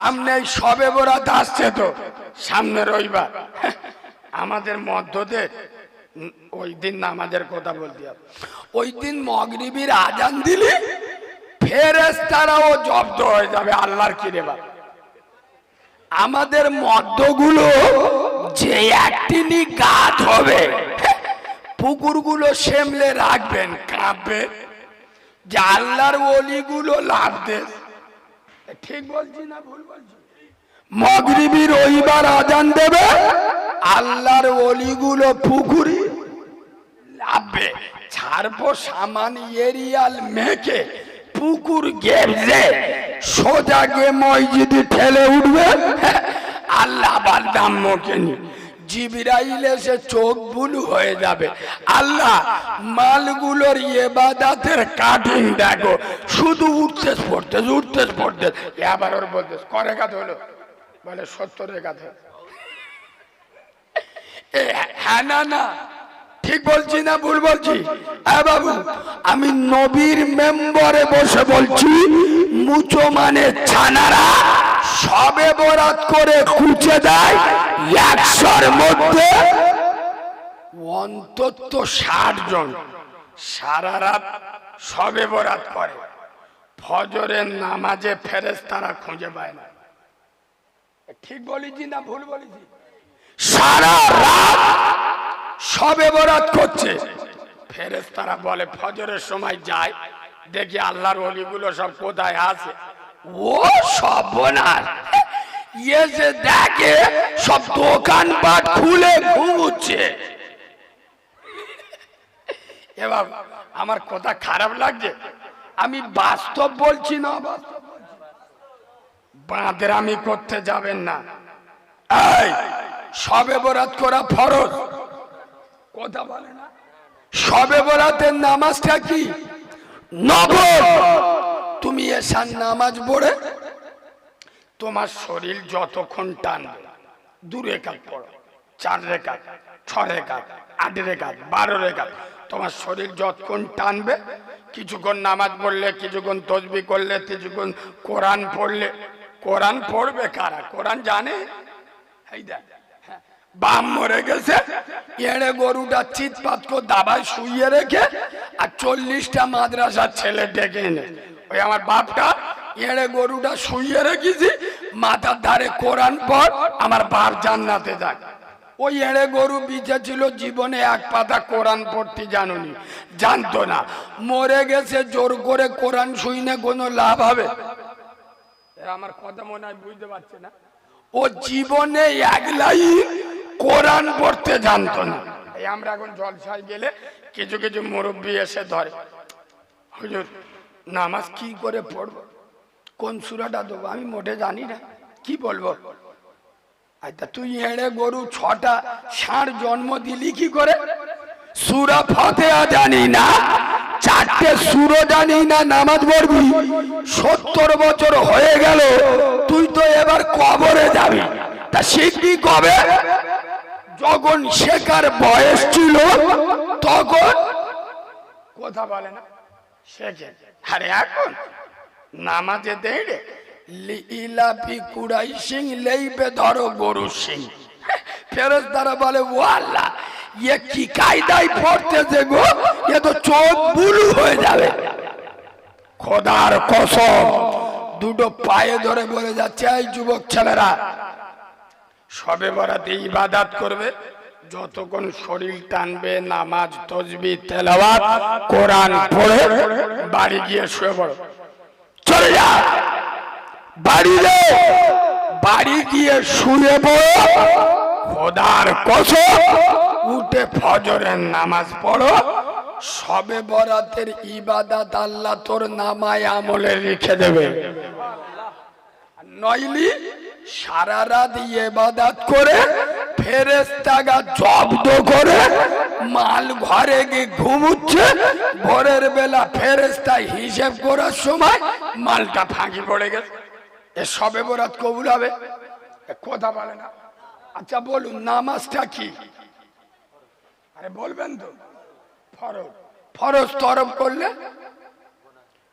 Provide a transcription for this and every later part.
এই সবে বরাত আসছে তো, সামনে রবিবার আমাদের মধ্যতে ওই দিন নামাজের কথা বলতে হবে। ওই দিন মগরিবির আজান দিলি ফেরেস তারাও জব্দ হয়ে যাবে আল্লাহর কিরে বাবা আমাদের মদ্যগুলো যে একদিনই গাছ হবে, পুকুরগুলো সেমলে রাখবেন, কাঁপবে। যে আল্লাহর অলিগুলো লাভ দেন ঠিক বলছি না ভুল বলছি? মগরিবি রবিবার আজান দেবে, আল্লাহর অলিগুলো পুকুরি লাভবে ছাড়বো সামান এরিয়াল মেঘে পুকুর গেবজে সোজা গিয়ে মসজিদে ঠেলে উঠবে। আল্লাহ আবার দাম্মকে নি জিবিরাইল এসে চোখ বুলু হয়ে যাবে। আল্লাহ, মালগুলোর এবাদাতের কাটিং দেখো। শুধু উঠতে পড়তে উঠতে পড়তে এবার ওর বলতে করে কাজ হলো বলে সত্তর রেখাত হলো এ, হ্যাঁ না না ঠিক বলছি না ভুল বলছি? হ্যাঁ বাবু আমি নবীর মেম্বরে বসে বলছি মুচো মানে ছানারা সবে বরাত করে খুঁজে দেয় একশোর মধ্যে অন্তত ষাট জন। সারা রাত সবে বরাত করে। ফজরের নামাজে ফেরেস তারা খুঁজে পায় না। ঠিক বলেছি না ভুল বলেছি? সারা রাত সবে বরাত করছে। ফেরেস তারা বলে, ফজরের সময় যায়, দেখি আল্লাহর অলিগুলো সব কোথায় আছে। ও সব ইয়ে যে দেখে সব দোকান দোকানপাট খুলে ঘুমুচ্ছে। এবার আমার কথা খারাপ লাগছে? আমি বাস্তব বলছি না। বাস্তব আমি করতে যাবেন না। সবে বরাত করা ফরজ। কথা বলে না। সবে বরাতের নামাজটা কি? নবল তুমি এসার নামাজ পড়ে তোমার শরীর যতক্ষণ টানবে দু রেখাত পড়ো, চার রেখা ছ রেখাত, আট রেখাত, বারো রেখাত, তোমার শরীর যতক্ষণ টানবে কিছুক্ষণ নামাজ পড়লে কিছুক্ষণ তসবি করলে কিছুক্ষণ কোরআন পড়লে। কোরআন পড়বে কারা? কোরআন জানে? হ্যাঁ, বাম মরে গেছে এড়ে গরুটা চিৎপাত করে দাবায় শুইয়ে রেখে আর চল্লিশটা মাদ্রাসার ছেলে ডেকে এনে ওই আমার বাপটা এড়ে গরুটা শুইয়ে রেখেছি মাথার ধারে কোরআন পর আমার বাপ জান্নাতে যায় ওই এড়ে গরু বিচে ছিল জীবনে এক পাতা কোরআন পড়তে জানুনি। জানতো না। মরে গেছে, জোর করে কোরআন শুইনে কোনো লাভ হবে? আমার কথা মনে হয় বুঝতে পারছে না। ও জীবনে এক লাইন কোরআন পড়তে জানতো না। এই আমরা এখন জলসায় গেলে কিছু কিছু মুরব্বী এসে ধরে, হুজুর, নামাজ কি করে পড়ব? কোন সুরাটা দেবো? আমি মোটে জানি না। কি বলব? আচ্ছা তুই এড়ে গরু ছটা ষাঁড় জন্ম দিলি কি করে? সুরা ফতেয়া জানি না, চারটে সুরো জানি না, নামাজ পড়বি। সত্তর বছর হয়ে গেল, তুই তো এবার কবরে যাবি। তা শিখবি কবে? যখন শেখার বয়স ছিল, তখন কথা বলে না, শেখে। আরে এখন নামাজে দেড়ে ইলাপি কুড়াই সিং লেইবে ধরো গরু সিং। ফেরত তারা বলে ও ইয়ে কি কায়দায় পড়তেছে গো? এ তো চোখ বুলু হয়ে যাবে। খোদার কসম, দুটো পায়ে ধরে বলে যাচ্ছে, এই যুবক ছেলেরা, সবে বরাতে ইবাদাত করবে। যতক্ষণ শরীর টানবে, নামাজ, তসবি, তেলাওয়াত, কোরআন পড়ে, বাড়ি গিয়ে শুয়ে পড়ো। চলে যা! বাড়ি যাও বাড়ি গিয়ে শুয়ে পড়ো। খোদার কসম, উঠে ফজরের নামাজ পড়ো। সবে বরাতের ইবাদাত আল্লাহ তোর নামায় আমলে লিখে দেবে। নইলি সারা রাত ইবাদাত করে ফেরেস্তাগা জব্দ করে মাল ঘরে গিয়ে ঘুমুচ্ছে। ভোরের বেলা ফেরেস্তা হিসেব করার সময় মালটা ফাঁকি পড়ে গেছে। এ সবে বরাত কবুল হবে? কথা বলে না। আচ্ছা বলুন, নামাজটা কি? আরে, বলবেন তো। ফরজ। ফরজ তরফ করলে?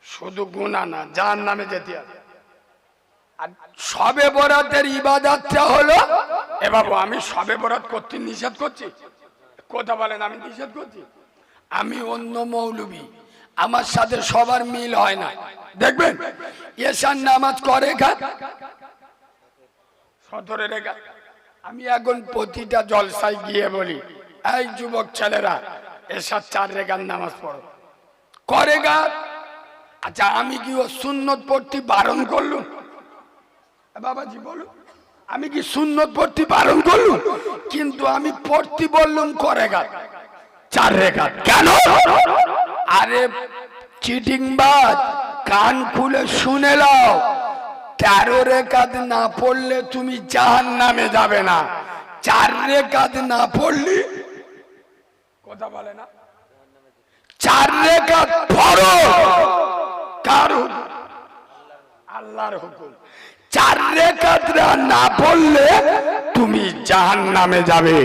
শুধু গুণা না যার নামে যেতে হবে। আর সবে বরাতের ইবাদতটা হলো, এ বাবু, আমি সবে বরাত করতে নিষেধ করছি? কথা বলেন আমি নিষেধ করছি? আমি অন্য মৌলবী। আমার সাথে সবার মিল হয় না। দেখবেন? এশার নামাজ করে ঘাট সতরে রেখা আমি এখন প্রতিটা জলসায় গিয়ে বলি, এই যুবক ছেলেরা এসার চার রেখার নামাজ পড়ো। করে আচ্ছা আমি কি ও সুন্নত পড়তে বারণ করলুম? বাবাজি, বলুন। আমি কি সুন্নত পড়তে বারণ করলুম? কিন্তু আমি পড়তে বললুম করে গাছ চার রেখা কেন? আরে চিটিং বাদ কান খুলে শুনে নাও। তেরো রেখাত না পড়লে তুমি জাহান নামে যাবে না। চার রেখাত না পড়লি কথা বলে না। চার রেখাত পড়ো। কার হুকুম? আল্লাহর হুকুম। চার রেখাতরা না পড়লে তুমি জাহান নামে যাবে।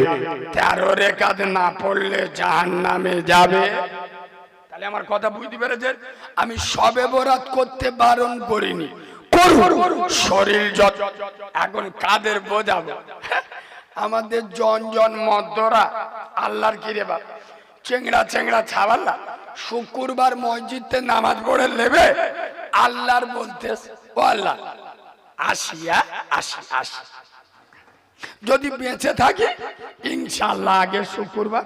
তেরো রেখাত না পড়লে জাহান নামে যাবে। তাহলে আমার কথা বুঝতে পেরেছেন? আমি সবে বরাত করতে বারণ করিনি। শরীর যত এখন কাদের বোঝাবো? আমাদের জন জন মদ্দরা, আল্লাহর কিরে বাপ। চেংড়া চেংড়া ছাবাল্লা শুক্রবার মসজিদে নামাজ পড়ে নেবে, আল্লাহর বলতে ও আল্লাহ আসিয়া আসি আসি। যদি বেঁচে থাকি ইনশাল্লাহ আগে শুক্রবার।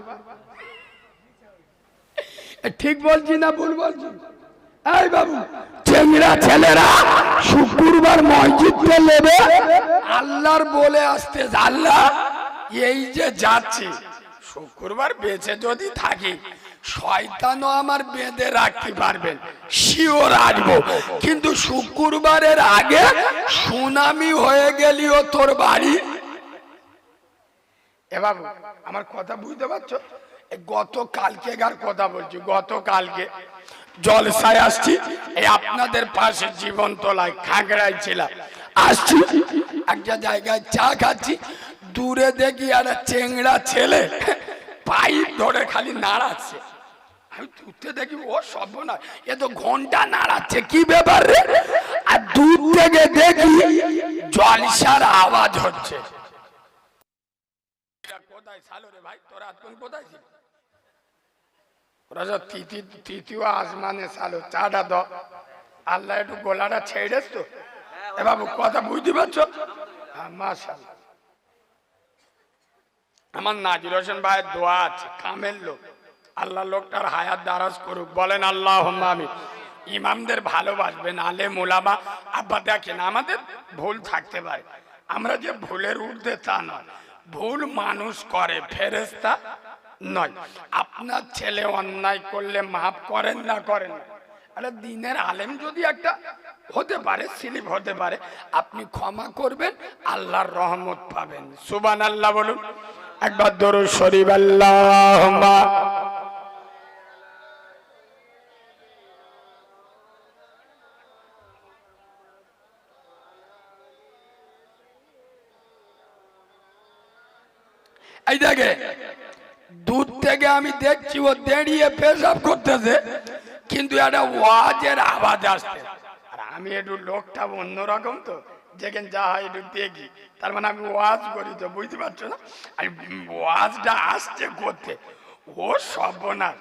ঠিক বলছি না ভুল বলছি? এই বাবু চেংড়া ছেলেরা, শুক্রবার মসজিদে নেবে, আল্লাহর বলে আসতে আল্লাহ, এই যে যাচ্ছে, শুক্রবার বেঁচে যদি থাকি, শয়তানও আমার বেঁধে রাখতে পারবেন শিওর আসব। কিন্তু শুক্রবারের আগে সুনামি হয়ে গেলিও তোর বাড়ি। এ বাবু, আমার কথা বুঝতে পারছ? গত কালকে গার কথা বলছি গত কালকে জলসায় আসছি, এই আপনাদের পাশে জীবন তোলায় খাগড়ায় ছিলাম। আসছি, একটা জায়গায় চা খাচ্ছি, দূরে দেখি একটা চেংড়া ছেলে পাইপ ধরে খালি নাড়াচ্ছে। আমি দূরতে দেখি, ও সব না এ তো ঘণ্টা নাড়াচ্ছে, কি ব্যাপার রে? আর দূর থেকে দেখি জলসার আওয়াজ হচ্ছে। কোথায়? সালো রে ভাই, তোরা আজকে কোথায় ছিল? ওরা তৃতীয় আসমানে সালো চাটা দ। আল্লাহ একটু গোলাটা ছেড়েছ তো। এ বাবু, কথা বুঝতে পারছ? হ্যাঁ আমার নাজির হোসেন ভাইয়ের দোয়া আছে, কামের লোক। আল্লাহ লোকটার হায়াত দারাজ করুক। বলেন আল্লাহ আমি ইমামদের ভালোবাসবেন আলে মোলামা, আব্বা দেখেন, আমাদের ভুল থাকতে পারে। আমরা যে ভুলের ঊর্ধ্বে তা নয়। ভুল মানুষ করে ফেরেস্তা নয়। আপনার ছেলে অন্যায় করলে মাফ করেন না করেন। আরে দিনের আলেম যদি একটা হতে পারে, স্লিপ হতে পারে, আপনি ক্ষমা করবেন, আল্লাহর রহমত পাবেন। সুবান আল্লাহ বলুন। একবার দরুদ শরীফ আল্লাহ এই দেখে দূর থেকে আমি দেখছি ও দাঁড়িয়ে পেশাব করতেছে, কিন্তু একটা ওয়াজের আওয়াজ আসছে। আর আমি একটু লোকটা অন্যরকম তো, যেখানে যা হয় একটু দেখি। তার মানে আমি ওয়াজ করি তো, বুঝতে পারছ না? আর ওয়াজটা আসছে করতে ও সর্বনাশ।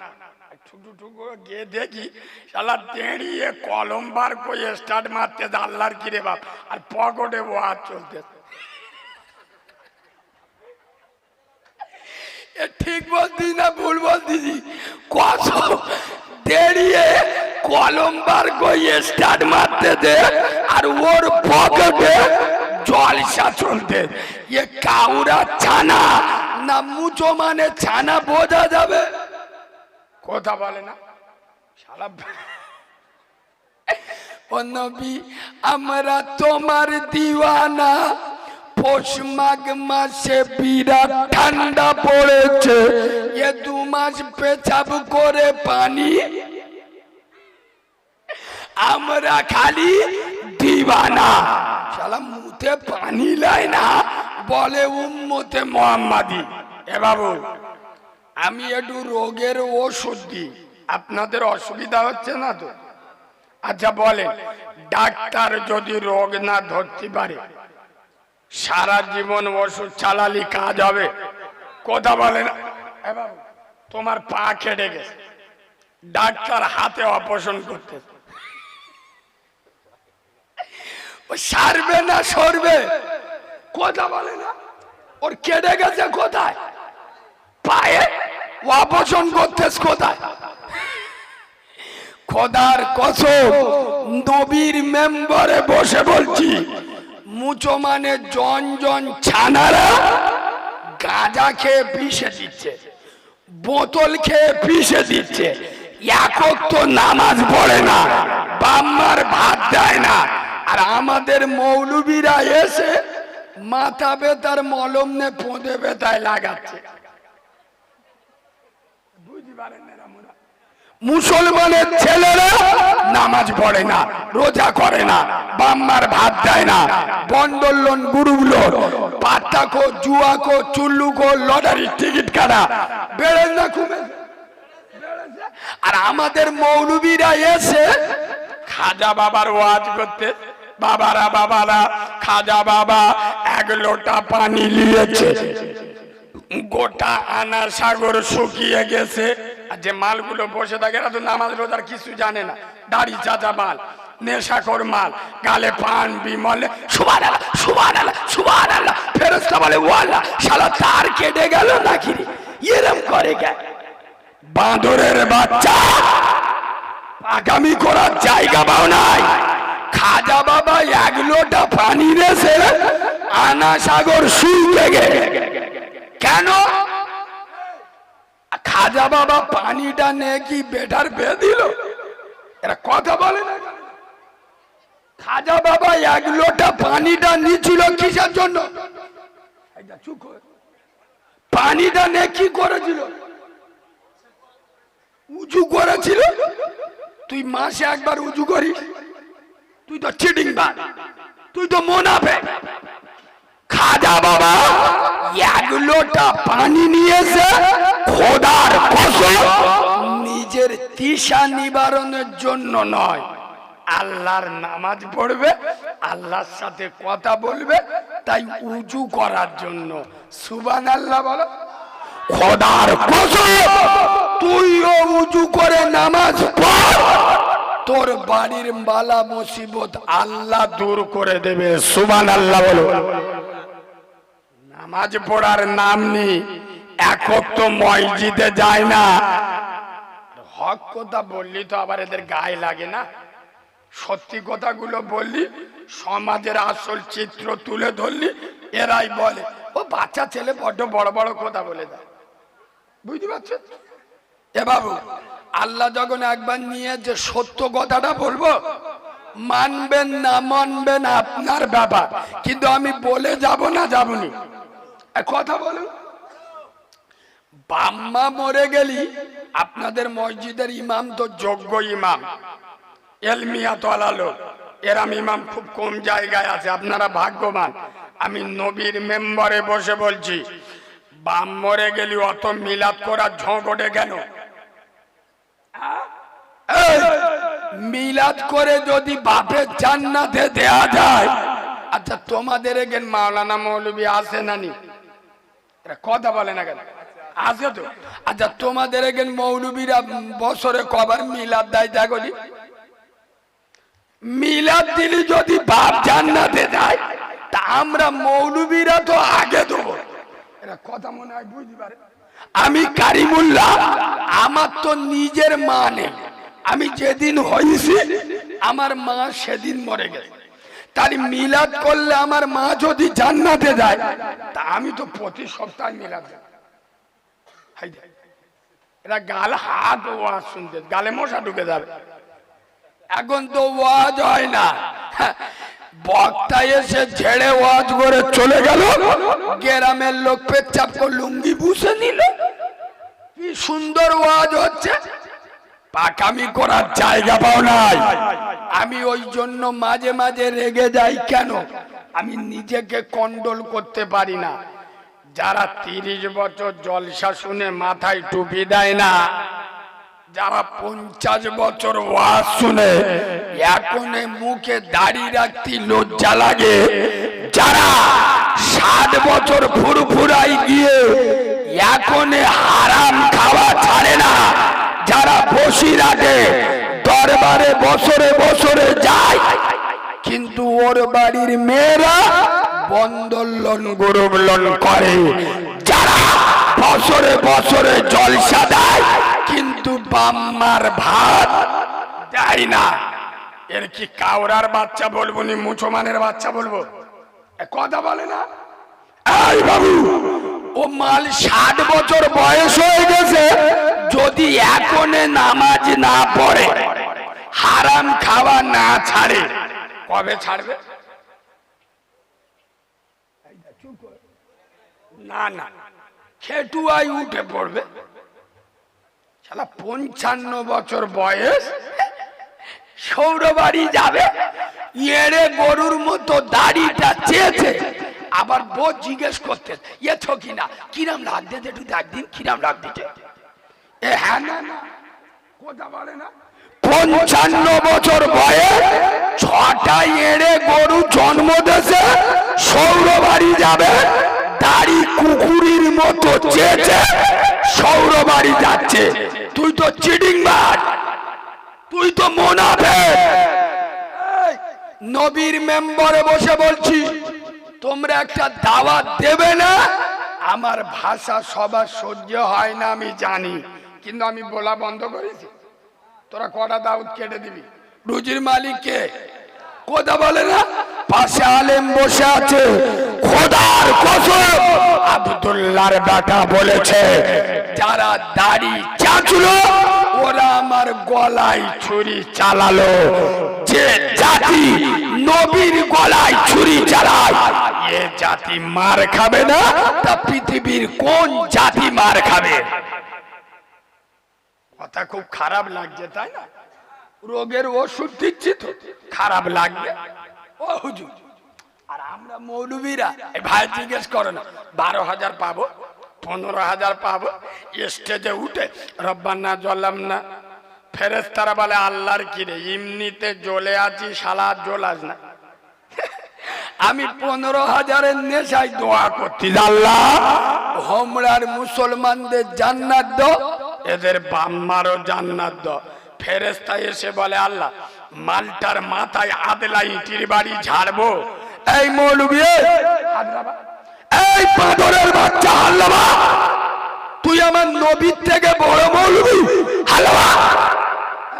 ঠুকু ঠুকু গিয়ে দেখি, শালা দাঁড়িয়ে কলম বার করে স্টার্ট মারতে আল্লাহর কিরে বাপ। আর পকেটে ওয়াজ চলতেছে এ ঠিক বলছি না ভুল বলতেছি? কত দেরিয়ে কলম বার করে স্টার্ট মারতে দে, আর ওর পকেটে জলসা চলতে। এ কাউরা ছানা, না মুচো মানে ছানা বোঝা যাবে? কথা বলে না। সারা ও নবী, আমরা তোমার দিওয়ানা। পৌষ মাঘ মাসে বিরাট ঠান্ডা পড়েছে। এ দু মাস পেছাব করে পানি। আমরা খালি দিবানা। শালা মুতে পানি লাই না, বলে উম্মতে মোহাম্মাদি। এ বাবু, আমি একটু রোগের ওষুধ দিই। আপনাদের অসুবিধা হচ্ছে না তো? আচ্ছা বলেন, ডাক্তার যদি রোগ না ধরতে পারে সারা জীবন ওষুধ চালালি, কাজ হবে। কথা বলে না তোমার পা কেটে গেছে। ডাক্তার হাতে অপারেশন করতে সারবে না, সরবে? কথা বলে না। ওর কেটে গেছে কোথায়? পায়ে? অপারেশন করতেস কোথায়? খোদার কসম, নবীর মেম্বারে বসে বলছি মুচো মানে জন জন ছানারা গাঁজা খেয়ে পিষে দিচ্ছে, বোতল খেয়ে পিষে দিচ্ছে, একক তো নামাজ পড়ে না, বাম্মার ভাত দেয় না আর আমাদের মৌলবীরা এসে মাথা বেতার মলম নে পোঁদে বেতায় লাগাচ্ছে বুঝতে পারেন? মুসলমানের ছেলেরা নামাজ পড়ে না, রোজা করে না বাম্মার ভাত দেয় না। বন্ডলন গুরুগুলো পাত্তাকো জুয়াকো, চুল্লুকো, লটারির টিকিট কাটা। বেড়ে না কমে আর আমাদের মৌলবীরা এসে খাজা বাবার ওয়াজ করতে, বাবারা বাবারা, খাজা বাবা, এক লোটা পানি নিয়েছে গোটা আনা সাগর শুকিয়ে গেছে। আর যে মালগুলো বসে থাকে এরা তো নামাজ রোজার কিছু জানে না। দাড়ি, চাচা মাল, নেশাখোর মাল, গালে পান, বিমল সুবান আল্লাহ সুবান আল্লাহ সুবান ফেরস্তা বলে, ওয়াল্লাহ, শালা তার কেটে গেল নাকি এরম করে কে? বাঁদরের বাচ্চা। আগামী করার জায়গা পাও নাই। খাজা বাবা এক লোটা পানি রেসে আনা সাগর শুকিয়ে গেছে কেন? খাজা বাবা পানিটা নে কি বেটার বে দিল। এরা কথা বলে না। খাজা বাবা এক লোটা পানিটা নিচ্ছিল কিসের জন্য? পানিটা নে কি করেছিল। উঁচু করেছিল। তুই মাসে একবার উঁচু করিস। তুই তো চিটিং বাদ তুই তো মোনাফে। খাজা বাবা এক লোটা পানি নিয়েছে খোদার কসম নিজের তৃষা নিবারণের জন্য নয়। আল্লাহর নামাজ পড়বে আল্লাহর সাথে কথা বলবে তাই উজু করার জন্য। সুবান আল্লাহ বলো। খোদার তুইও উজু করে নামাজ পড়। তোর বাড়ির মালা মুসিবত আল্লাহ দূর করে দেবে। সুবান আল্লাহ বলো। নামাজ পড়ার নাম নেই। একক তো মসজিদে যায় না। হক কথা বললি তো আবার এদের গায়ে লাগে না। সত্যি কথাগুলো বললি, সমাজের আসল চিত্র তুলে ধরলি, এরাই বলে। ও বাচ্চা ছেলে বড্ড বড় বড় কথা বলে দেয়। বুঝতে পারছেন এ বাবু, আল্লাহ যখন একবার নিয়ে যে সত্য কথাটা বলব, মানবেন না, মানবেন আপনার ব্যাপার। কিন্তু আমি বলে যাব না যাবনি কথা বলুন। বাম্মা মরে গেলি, আপনাদের মসজিদের ইমাম তো যোগ্য ইমাম। এলমিয়া তোলা লোক এরাম ইমাম খুব কম জায়গায় আছে, আপনারা ভাগ্যবান। আমি নবীর মেম্বারে বসে বলছি, বাম মরে গেলি, অত মিলাদ করার ঝগড়ে কেন? মিলাদ করে যদি বাপের জান্নাতে দেয়া যায় আচ্ছা তোমাদের এগেন মাওলানা মৌলবী আসে নানি এরা কথা বলে না কেন? আছে তো আচ্ছা তোমাদের এগেন মৌলবীরা বছরে কবার মিলাদ দেয়, দেখো? মিলাদ দিলি যদি বাপ জান্নাতে যায়, তা আমরা মৌলবীরা তো আগে দেবো। এরা কথা মনে হয় বুঝতে পারে। আমি কারিমুল্লাহ, আমার তো নিজের মা নেই। আমি যেদিন হয়েছি, আমার মা সেদিন মরে গেছে। তার মিলাদ করলে আমার মা যদি জান্নাতে যায়, তা আমি তো প্রতি সপ্তাহে মিলাদ যাই হাই। এরা গাল হাত ওয়াজ শুনতে, গালে মশা ঢুকে যাবে। এখন তো ওয়াজ হয় না। বক্তা এসে ঝেড়ে ওয়াজ করে চলে গেল। গ্রামের লোক পেচ্ছাপ করে লুঙ্গি বুঝে নিল। কি সুন্দর ওয়াজ হচ্ছে। পাকামি করার জায়গা পাও নাই। আমি ওই জন্য মাঝে মাঝে রেগে যাই কেন? আমি নিজেকে কন্ট্রোল করতে পারি না। যারা তিরিশ বছর জলসা শুনে মাথায় টুপি দেয় না, যারা পঞ্চাশ বছর ওয়াজ শুনে এখন মুখে দাড়ি রাখতে লজ্জা লাগে, যারা ষাট বছর ফুরফুরাই গিয়ে এখন হারাম খাওয়া ছাড়ে না, যারা বসি রাখে দরবারে বছরে বছরে যায়, কিন্তু ওর বাড়ির মেয়েরা বন্দোলন গৌরবলন করে। যারা বছরে বছরে জলসা দেয়, কিন্তু বাম্মার ভাত দেয় না। এর কি কাউরার বাচ্চা বলব নি মুসলমানের বাচ্চা বলব? কথা বলে না। এই বাবু, ও মাল ষাট বছর বয়স হয়ে গেছে, যদি এখনে নামাজ না পড়ে, হারাম খাওয়া না ছাড়ে, কবে ছাড়বে? না না খেটুয়াই উঠে পড়বে। শালা, পঞ্চান্ন বছর বয়স, সৌরবাড়ি যাবে। এড়ে গরুর মতো দাড়িটা চেয়েছে। আবার বউ জিজ্ঞেস করতে এছো কিনা কিরাম লাগতে একটু একদিন কিরাম লাগতে এ হ্যাঁ না না। কথা বলে না। পঞ্চান্ন বছর বয়স, ছটা এড়ে গরু জন্ম দেশে, সৌরবাড়ি যাবে। দাড়ি কুকুরির মতো চেয়েছে সৌর বাড়ি যাচ্ছে। তুই তো চিডিং মার তুই তো মোনাফে নবীর মেম্বারে বসে বলছি, তোমরা একটা দাওয়াত দেবে না? আমার ভাষা সবার সহ্য হয় না, আমি জানি, কিন্তু আমি বলা বন্ধ করেছি। তোরা কটা দাউদ কেটে দিবি? রুজির মালিক কে? কথা বলে না, পাশে আলেম বসে আছে। খোদার কসম, আব্দুল্লাহর বেটা বলেছে, যারা দাড়ি চাচলো, ওরা আমার গলায় ছুরি চালালো। যে জাতি নবীর গলায় ছুরি চালায়, এ জাতি মার খাবে না, তা পৃথিবীর কোন জাতি মার খাবে? কথা খুব খারাপ লাগছে, তাই না? রোগের ওষুধ দিচ্ছি তো, খারাপ লাগবে। ও হুজুর, আর আমরা মৌলবীরা ভাই জিজ্ঞেস করো না, বারো হাজার পাবো, পনেরো হাজার পাবো, স্টেজে উঠে রব্বান্না জ্বললাম না। ফেরেস তারা বলে, আল্লাহর কিরে এমনিতে জ্বলে আছি সালা জ্বলাস না। আমি পনেরো হাজারের নেশায় দোয়া করছি আল্লাহ হোমরার মুসলমানদের জান্নাত দো এদের বাম্মারও জান্নাত দো ফেরেস্তা এসে বলে আল্লাহ মালটার মাথায় আদলা ইটির বাড়ি ঝাড়বো। এই মৌলবি এই, পাদরের বাচ্চা হাল্লাবা তুই আমার নবীর থেকে বড় মৌলবি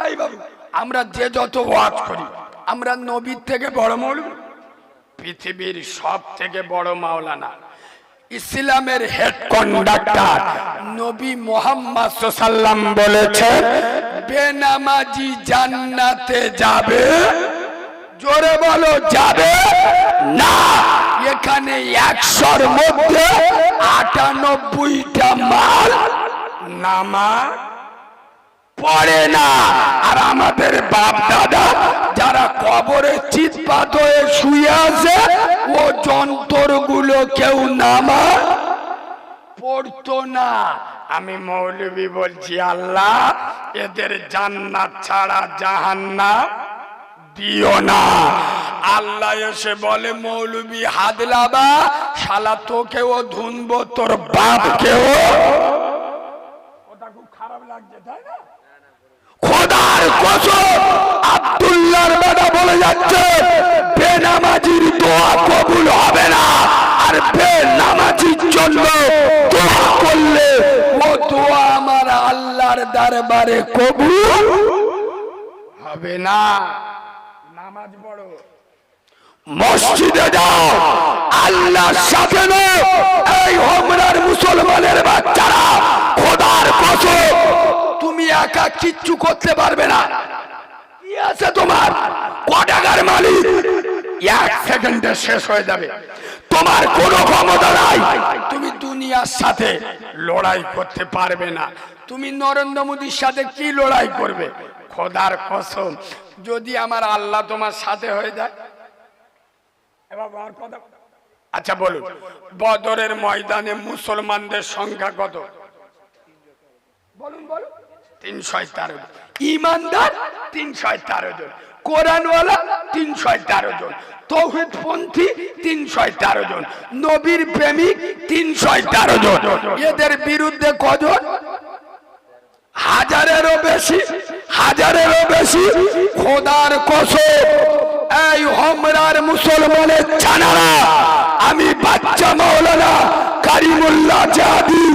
এই বাবু আমরা যে যত ওয়াজ করি আমরা নবীর থেকে বড় মৌলবি পৃথিবীর সব থেকে বড় মাওলানা ইসলামের হেড কন্ডাক্টর নবী মোহাম্মদ সাল্লাম বলেছে বেনামাজি জান্নাতে যাবে? জোরে বলো, যাবে? না। এখানে একশোর মধ্যে আটানব্বইটা মাল নামাজ পড়ে না। আর আমাদের বাপ দাদা যারা কবরে চিৎপাত হয়ে শুয়ে আছে, ও যন্ত্রগুলো কেউ নামা পড়তো না। আমি মৌলবী বলছি, আল্লাহ, এদের জান্নাত ছাড়া জাহান্নাম দিও না। আল্লাহ এসে বলে, মৌলবী হাদলাবা শালা তোকেও ধুনব, তোর বাপকেও। ওটা খুব খারাপ লাগছে, তাই না? খোদার কসম, আব্দুল্লাহর বেটা বলে যাচ্ছে, বেনামাজির দোয়া কবুল হবে না। আর বেনামাজির জন্য দোয়া করলে ও দোয়া আমার আল্লাহর দরবারে কবুল হবে না। নামাজ পড়ো। মসজিদে যাও। আল্লাহর সাথে এই হোমরার মুসলমানের বাচ্চারা খোদার কসম, তুমি একা কিচ্ছু করতে পারবে না। কি আছে তোমার? ক টাকার মালিক এক সেকেন্ডে শেষ হয়ে যাবে। তোমার কোনো ক্ষমতা নাই। তুমি দুনিয়ার সাথে লড়াই করতে পারবে না। তুমি নরেন্দ্র মোদীর সাথে কি লড়াই করবে? খোদার কসম, যদি আমার আল্লাহ তোমার সাথে হয়ে যায়। আচ্ছা বলুন, বদরের ময়দানে মুসলমানদের সংখ্যা কত? বলুন বলুন। তিনশো তেরো ইমানদার, তিনশো তেরো জন। কোরআনওয়ালা তিনশো তেরো জন, তৌহিদ পন্থী তিনশো তেরো জন, নবীর প্রেমিক তিনশো তেরো জন। এদের বিরুদ্ধে কজন? হাজারেরও বেশি হাজারেরও বেশি। খোদার কসম, এই হমরার মুসলমানের ছানারা, আমি বাচ্চা মাওলানা কারিমুল্লাহ জাদি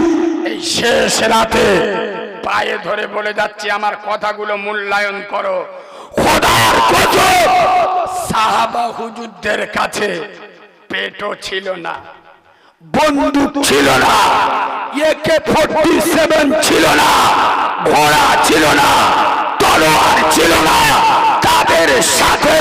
এই শেষ রাতে পায়ে ধরে বলে যাচ্ছি, আমার কথাগুলো মূল্যায়ন করো। খোদার কসম সাহাবা হুজুরদের কাছে পেটও ছিল না বন্দুক ছিল না, একে ফোর্টি সেভেন ছিল না, ঘোড়া ছিল না, তলোয়ার ছিল না, তাদের সাথে